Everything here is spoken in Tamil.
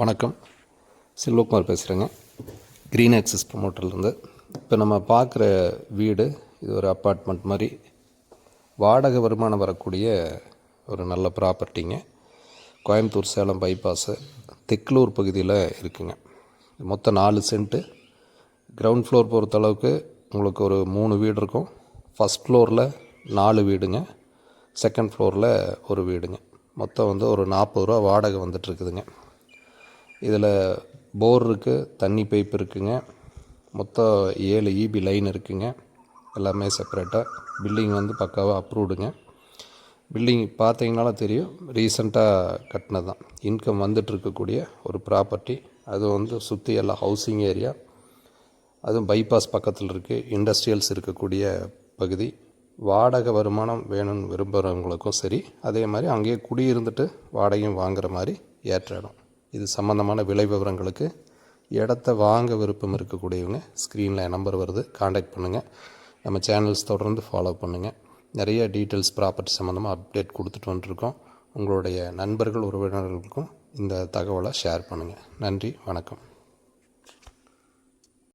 வணக்கம். செல்வகுமார் பேசுகிறேங்க க்ரீன் ஆக்சஸ் ப்ரொமோட்டர்லேருந்து இப்போ நம்ம பார்க்குற வீடு இது ஒரு அப்பார்ட்மெண்ட் மாதிரி. வாடகை வருமானம் வரக்கூடிய ஒரு நல்ல ப்ராப்பர்ட்டிங்க கோயம்புத்தூர் சேலம் பைபாஸு தெக்லூர் பகுதியில் இருக்குங்க. மொத்தம் நாலு சென்ட்டு கிரவுண்ட் ஃப்ளோர் பொறுத்தளவுக்கு உங்களுக்கு ஒரு மூணு வீடு இருக்கும். ஃபஸ்ட் ஃப்ளோரில் நாலு வீடுங்க. செகண்ட் ஃப்ளோரில் ஒரு வீடுங்க. மொத்தம் வந்து ஒரு நாற்பது ரூபா வாடகை வந்துட்டுருக்குதுங்க இதில் போர் இருக்குது தண்ணி பைப் இருக்குங்க. மொத்தம் ஏழு இபி லைன் இருக்குங்க. எல்லாமே செப்பரேட்டாக பில்டிங் வந்து பக்காவாக அப்ரூவ்டுங்க பில்டிங் பார்த்தீங்கனாலும் தெரியும் ரீசண்டாக கட்டினது தான் இன்கம் வந்துட்டுருக்கக்கூடிய ஒரு ப்ராப்பர்ட்டி அது வந்து சுற்றி எல்லாம் ஹவுசிங் ஏரியா அதுவும் பைபாஸ் பக்கத்தில் இருக்குது இண்டஸ்ட்ரியல்ஸ் இருக்கக்கூடிய பகுதி. வாடகை வருமானம் வேணும்னு விரும்புகிறவங்களுக்கும் சரி அதே மாதிரி அங்கேயே குடியிருந்துட்டு வாடகையும் வாங்குகிற மாதிரி ஏற்ற இடம். இது சம்மந்தமான விலை விவரங்களுக்கு. இடத்த வாங்க விருப்பம் இருக்கக்கூடியவங்க ஸ்க்ரீனில் நம்பர் வருது காண்டாக்ட் பண்ணுங்கள் நம்ம சேனல்ஸ் தொடர்ந்து ஃபாலோ பண்ணுங்கள் நிறைய டீட்டெயில்ஸ் ப்ராப்பர்ட்டி சம்மந்தமாக அப்டேட் கொடுத்துட்டு வந்துருக்கோம். உங்களுடைய நண்பர்கள் உறவினர்களுக்கும் இந்த தகவலை ஷேர் பண்ணுங்கள் நன்றி வணக்கம்.